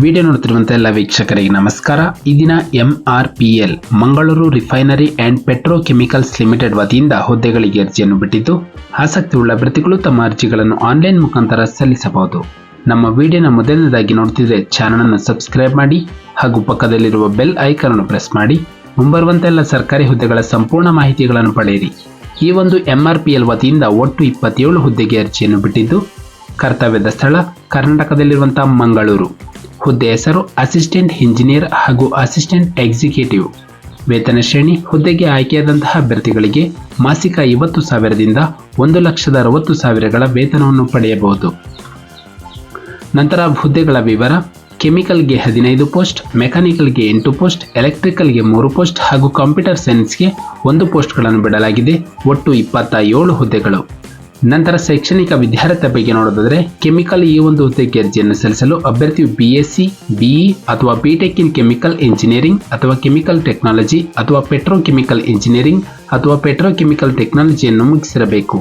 Video ನೋಡ್ತಿರುವಂಥ ಎಲ್ಲ ವೀಕ್ಷಕರಿಗೆ ನಮಸ್ಕಾರ. ಈ ದಿನ M R P L Mangaluru refinery and petrochemicals limited ವತಿಯಿಂದ ಹುದ್ದೆಗಳಿಗೆ ಅರ್ಜಿಯನ್ನು ಬಿಟ್ಟಿದ್ದು ಆಸಕ್ತಿ ಉಳ್ಳ ಅಭ್ಯರ್ಥಿಗಳು ತಮ್ಮ ಅರ್ಜಿಗಳನ್ನು ಆನ್ಲೈನ್ ಮುಖಾಂತರ ಸಲ್ಲಿಸಬಹುದು. ನಮ್ಮ ವಿಡಿಯೋನ ಮೊದಲನೇದಾಗಿ ನೋಡ್ತಿದ್ರೆ ಚಾನಲನ್ನು ಸಬ್ಸ್ಕ್ರೈಬ್ ಮಾಡಿ, ಹಾಗೂ ಪಕ್ಕದಲ್ಲಿರುವ ಬೆಲ್ ಐಕನ್ ಪ್ರೆಸ್ ಮಾಡಿ ಮುಂಬರುವಂಥ ಎಲ್ಲ ಸರ್ಕಾರಿ ಹುದ್ದೆಗಳ ಸಂಪೂರ್ಣ ಮಾಹಿತಿಗಳನ್ನು ಪಡೆಯಿರಿ. ಈ ಒಂದು ಎಂಆರ್ಪಿಎಲ್ ವತಿಯಿಂದ ಒಟ್ಟು ಇಪ್ಪತ್ತೇಳು ಹುದ್ದೆಗೆ ಅರ್ಜಿಯನ್ನು ಬಿಟ್ಟಿದ್ದು, ಕರ್ತವ್ಯದ ಸ್ಥಳ ಕರ್ನಾಟಕದಲ್ಲಿರುವಂತಹ ಮಂಗಳೂರು. ಹುದ್ದೆ ಹೆಸರು ಅಸಿಸ್ಟೆಂಟ್ ಇಂಜಿನಿಯರ್ ಹಾಗೂ ಅಸಿಸ್ಟೆಂಟ್ ಎಕ್ಸಿಕ್ಯೂಟಿವ್ ವೇತನ ಶ್ರೇಣಿ, ಹುದ್ದೆಗೆ ಆಯ್ಕೆಯಾದಂತಹ ಅಭ್ಯರ್ಥಿಗಳಿಗೆ ಮಾಸಿಕ ಐವತ್ತು ಸಾವಿರದಿಂದ ಒಂದು ಲಕ್ಷದ ಅರವತ್ತು ಸಾವಿರಗಳ ವೇತನವನ್ನು ಪಡೆಯಬಹುದು. ನಂತರ ಹುದ್ದೆಗಳ ವಿವರ, ಕೆಮಿಕಲ್ಗೆ ಹದಿನೈದು ಪೋಸ್ಟ್, ಮೆಕ್ಯಾನಿಕಲ್ಗೆ ಎಂಟು ಪೋಸ್ಟ್, ಎಲೆಕ್ಟ್ರಿಕಲ್ಗೆ ಮೂರು ಪೋಸ್ಟ್ ಹಾಗೂ ಕಂಪ್ಯೂಟರ್ ಸೈನ್ಸ್ಗೆ ಒಂದು ಪೋಸ್ಟ್ಗಳನ್ನು ಬಿಡಲಾಗಿದೆ. ಒಟ್ಟು ಇಪ್ಪತ್ತ ಏಳು ಹುದ್ದೆಗಳು. ನಂತರ ಶೈಕ್ಷಣಿಕ ವಿದ್ಯಾರ್ಥಿ ಬಗ್ಗೆ ನೋಡೋದಾದ್ರೆ ಕೆಮಿಕಲ್ ಈ ಒಂದು ಹುದ್ದೆಗೆ ಅರ್ಜಿಯನ್ನು ಸಲ್ಲಿಸಲು ಅಭ್ಯರ್ಥಿಯು ಬಿ ಎಸ್ ಸಿ ಬಿಇ ಅಥವಾ B Tech in chemical engineering ಅಥವಾ ಕೆಮಿಕಲ್ ಟೆಕ್ನಾಲಜಿ ಅಥವಾ ಪೆಟ್ರೋಕೆಮಿಕಲ್ ಇಂಜಿನಿಯರಿಂಗ್ ಅಥವಾ ಪೆಟ್ರೋಕೆಮಿಕಲ್ ಟೆಕ್ನಾಲಜಿಯನ್ನು ಮುಗಿಸಿರಬೇಕು.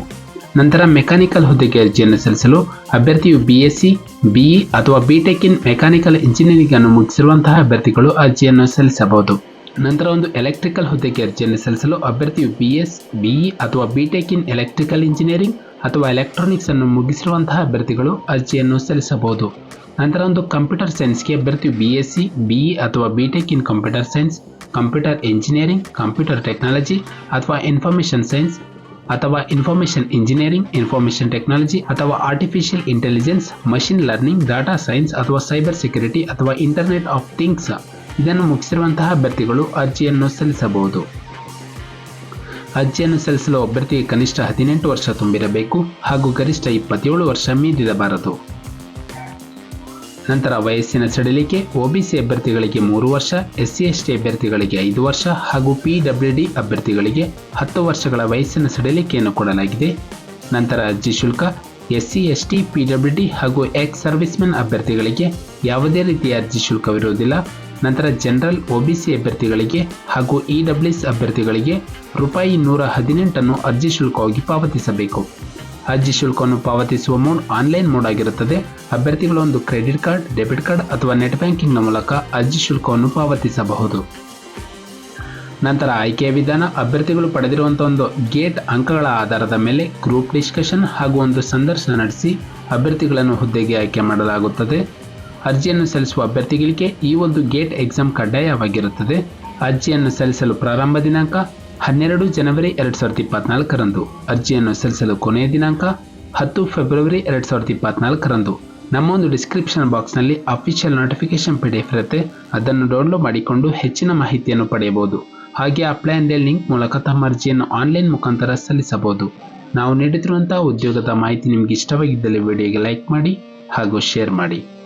ನಂತರ ಮೆಕ್ಯಾನಿಕಲ್ ಹುದ್ದೆಗೆ ಅರ್ಜಿಯನ್ನು ಸಲ್ಲಿಸಲು ಅಭ್ಯರ್ಥಿಯು ಬಿ ಎಸ್ ಸಿ ಬಿಇ ಅಥವಾ B Tech in mechanical engineering ಅನ್ನು ಮುಗಿಸಿರುವಂತಹ ಅಭ್ಯರ್ಥಿಗಳು ಅರ್ಜಿಯನ್ನು ಸಲ್ಲಿಸಬಹುದು. ನಂತರ ಒಂದು ಎಲೆಕ್ಟ್ರಿಕಲ್ ಹುದ್ದೆಗೆ ಅರ್ಜಿಯನ್ನು ಸಲ್ಲಿಸಲು ಅಭ್ಯರ್ಥಿಯು ಬಿ ಎಸ್ ಬಿಇ ಅಥವಾ B Tech in electrical engineering ಅಥವಾ ಎಲೆಕ್ಟ್ರಾನಿಕ್ಸ್ ಅನ್ನು ಮುಗಿಸಿರುವಂತಹ ಅಭ್ಯರ್ಥಿಗಳು ಅರ್ಜಿಯನ್ನು ಸಲ್ಲಿಸಬಹುದು. ನಂತರ ಒಂದು ಕಂಪ್ಯೂಟರ್ ಸೈನ್ಸ್ಗೆ ಅಭ್ಯರ್ಥಿಯು ಬಿ ಎಸ್ ಸಿ ಬಿಇ ಅಥವಾ B Tech in computer science computer engineering computer technology ಅಥವಾ ಇನ್ಫಾರ್ಮೇಷನ್ ಸೈನ್ಸ್ ಅಥವಾ ಇನ್ಫಾರ್ಮೇಷನ್ ಇಂಜಿನಿಯರಿಂಗ್ ಇನ್ಫಾರ್ಮೇಷನ್ ಟೆಕ್ನಾಲಜಿ ಅಥವಾ artificial intelligence machine learning data science ಅಥವಾ ಸೈಬರ್ ಸೆಕ್ಯುರಿಟಿ ಅಥವಾ ಇಂಟರ್ನೆಟ್ ಆಫ್ ಥಿಂಗ್ಸ್ ಇದನ್ನು ಮುಗಿಸಿರುವಂತಹ ಅಭ್ಯರ್ಥಿಗಳು ಅರ್ಜಿಯನ್ನು ಸಲ್ಲಿಸಬಹುದು. ಅರ್ಜಿಯನ್ನು ಸಲ್ಲಿಸಲು ಅಭ್ಯರ್ಥಿಗೆ ಕನಿಷ್ಠ ಹದಿನೆಂಟು ವರ್ಷ ತುಂಬಿರಬೇಕು ಹಾಗೂ ಗರಿಷ್ಠ ಇಪ್ಪತ್ತೇಳು ವರ್ಷ ಮೀರಿರಬಾರದು. ನಂತರ ವಯಸ್ಸಿನ ಸಡಿಲಿಕೆ ಒಬಿಸಿ ಅಭ್ಯರ್ಥಿಗಳಿಗೆ ಮೂರು ವರ್ಷ ಎಸ್ಸಿ ಎಸ್ಟಿ ಅಭ್ಯರ್ಥಿಗಳಿಗೆ ಐದು ವರ್ಷ ಹಾಗೂ ಪಿ ಡಬ್ಲ್ಯೂ ಡಿ ಅಭ್ಯರ್ಥಿಗಳಿಗೆ ಹತ್ತು ವರ್ಷಗಳ ವಯಸ್ಸಿನ ಸಡಿಲಿಕೆಯನ್ನು ಕೊಡಲಾಗಿದೆ. ನಂತರ ಅರ್ಜಿ ಶುಲ್ಕ SC ST S T, P W D ಹಾಗೂ ಎಕ್ಸ್ ಸರ್ವಿಸ್ಮೆನ್ ಅಭ್ಯರ್ಥಿಗಳಿಗೆ ಯಾವುದೇ ರೀತಿಯ ಅರ್ಜಿ ಶುಲ್ಕವಿರುವುದಿಲ್ಲ. ನಂತರ ಜನರಲ್ ಒಬಿಸಿ ಅಭ್ಯರ್ಥಿಗಳಿಗೆ ಹಾಗೂ ಇ ಡಬ್ಲ್ಯೂಎಸ್ ಅಭ್ಯರ್ಥಿಗಳಿಗೆ ರೂಪಾಯಿ ನೂರ ಹದಿನೆಂಟನ್ನು ಅರ್ಜಿ ಶುಲ್ಕವಾಗಿ ಪಾವತಿಸಬೇಕು. ಅರ್ಜಿ ಶುಲ್ಕವನ್ನು ಪಾವತಿಸುವ ಮೋಡ್ ಆನ್ಲೈನ್ ಮೋಡ್ ಆಗಿರುತ್ತದೆ. ಅಭ್ಯರ್ಥಿಗಳು ಒಂದು ಕ್ರೆಡಿಟ್ ಕಾರ್ಡ್, ಡೆಬಿಟ್ ಕಾರ್ಡ್ ಅಥವಾ ನೆಟ್ ಬ್ಯಾಂಕಿಂಗ್ನ ಮೂಲಕ ಅರ್ಜಿ ಶುಲ್ಕವನ್ನು ಪಾವತಿಸಬಹುದು. ನಂತರ ಆಯ್ಕೆಯ ವಿಧಾನ, ಅಭ್ಯರ್ಥಿಗಳು ಪಡೆದಿರುವಂಥ ಒಂದು ಗೇಟ್ ಅಂಕಗಳ ಆಧಾರದ ಮೇಲೆ ಗ್ರೂಪ್ ಡಿಸ್ಕಷನ್ ಹಾಗೂ ಒಂದು ಸಂದರ್ಶನ ನಡೆಸಿ ಅಭ್ಯರ್ಥಿಗಳನ್ನು ಹುದ್ದೆಗೆ ಆಯ್ಕೆ ಮಾಡಲಾಗುತ್ತದೆ. ಅರ್ಜಿಯನ್ನು ಸಲ್ಲಿಸುವ ಅಭ್ಯರ್ಥಿಗಳಿಗೆ ಈ ಒಂದು ಗೇಟ್ ಎಕ್ಸಾಮ್ ಕಡ್ಡಾಯವಾಗಿರುತ್ತದೆ. ಅರ್ಜಿಯನ್ನು ಸಲ್ಲಿಸಲು ಪ್ರಾರಂಭ ದಿನಾಂಕ ಹನ್ನೆರಡು ಜನವರಿ ಎರಡು ಸಾವಿರದ ಇಪ್ಪತ್ನಾಲ್ಕರಂದು. ಅರ್ಜಿಯನ್ನು ಸಲ್ಲಿಸಲು ಕೊನೆಯ ದಿನಾಂಕ ಹತ್ತು ಫೆಬ್ರವರಿ ಎರಡು ಸಾವಿರದ ಇಪ್ಪತ್ನಾಲ್ಕರಂದು. ನಮ್ಮ ಒಂದು ಡಿಸ್ಕ್ರಿಪ್ಷನ್ ಬಾಕ್ಸ್ನಲ್ಲಿ official notification P D F ಇರುತ್ತೆ. ಅದನ್ನು ಡೌನ್ಲೋಡ್ ಮಾಡಿಕೊಂಡು ಹೆಚ್ಚಿನ ಮಾಹಿತಿಯನ್ನು ಪಡೆಯಬಹುದು. ಹಾಗೆ ಅಪ್ಲೈ ಅಂಡ್ ಲಿಂಕ್ ಮೂಲಕ ತಮ್ಮ ಅರ್ಜಿಯನ್ನು ಆನ್ಲೈನ್ ಮುಖಾಂತರ ಸಲ್ಲಿಸಬಹುದು. ನಾವು ನೀಡುತ್ತಿರುವಂತಹ ಉದ್ಯೋಗದ ಮಾಹಿತಿ ನಿಮಗೆ ಇಷ್ಟವಾಗಿದ್ದಲ್ಲಿ ವಿಡಿಯೋಗೆ ಲೈಕ್ ಮಾಡಿ ಹಾಗೂ ಶೇರ್ ಮಾಡಿ.